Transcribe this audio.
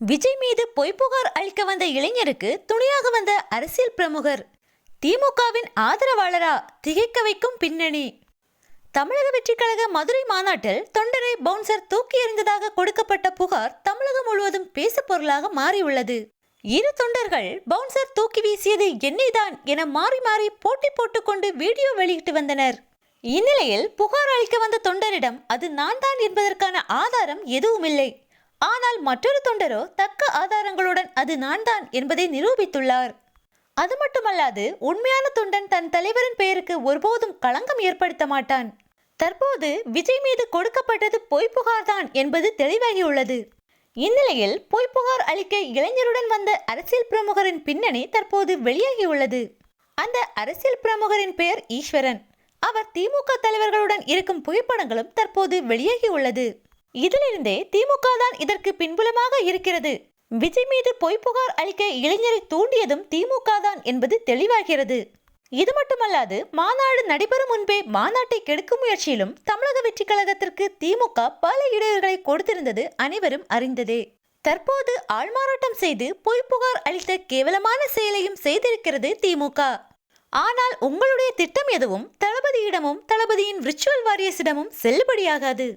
விஜய் மீது பொய் புகார் அளிக்க வந்த இளைஞருக்கு துணையாக வந்த அரசியல் பிரமுகர். திமுகவின் ஆதரவாளரா திகைக்க வைக்கும் பின்னணி. தமிழக வெற்றிக் கழக மதுரை மாநாட்டில் தொண்டரை பவுன்சர் தூக்கி எறிந்ததாக கொடுக்கப்பட்ட புகார் தமிழகம் முழுவதும் பேசுபொருளாக மாறியுள்ளது. இரு தொண்டர்கள் பவுன்சர் தூக்கி வீசியது என்னைதான் என மாறி மாறி போட்டி போட்டுக்கொண்டு வீடியோ வெளியிட்டு வந்தனர். இந்நிலையில் புகார் அளிக்க வந்த தொண்டரிடம் அது நான் தான் என்பதற்கான ஆதாரம் எதுவுமில்லை. ஆனால் மற்றொரு தொண்டரோ தக்க ஆதாரங்களுடன் அது நான் தான் என்பதை நிரூபித்துள்ளார். அது மட்டுமல்லாது உண்மையான தொண்டன் தன் தலைவரின் பெயருக்கு ஒருபோதும் களங்கம் ஏற்படுத்த மாட்டான். தற்போது விஜய் மீது கொடுக்கப்பட்டது பொய் புகார்தான் என்பது தெளிவாகியுள்ளது. இந்நிலையில் பொய் புகார் அளிக்க இளைஞருடன் வந்த அரசியல் பிரமுகரின் பின்னணி தற்போது வெளியாகியுள்ளது. அந்த அரசியல் பிரமுகரின் பெயர் ஈஸ்வரன். அவர் திமுக தலைவர்களுடன் இருக்கும் புகைப்படங்களும் தற்போது வெளியாகியுள்ளது. இதிலிருந்தே திமுக தான் இதற்கு பின்புலமாக இருக்கிறது. விஜய் மீது பொய் புகார் அளிக்க இளைஞரை தூண்டியதும் திமுக தான் என்பது தெளிவாகிறது. இது மட்டுமல்லாது மாநாடு நடைபெறும் முன்பே மாநாட்டை கெடுக்கும் முயற்சியிலும் தமிழக வெற்றி கழகத்திற்கு திமுக பல இடையூறுகளை கொடுத்திருந்தது அனைவரும் அறிந்ததே. தற்போது ஆள்மாறாட்டம் செய்து பொய் புகார் அளித்த கேவலமான செயலையும் செய்திருக்கிறது திமுக. ஆனால் உங்களுடைய திட்டம் எதுவும் தளபதியிடமும் தளபதியின் விர்ச்சுவல் வாரியஸிடமும் செல்லுபடியாகாது.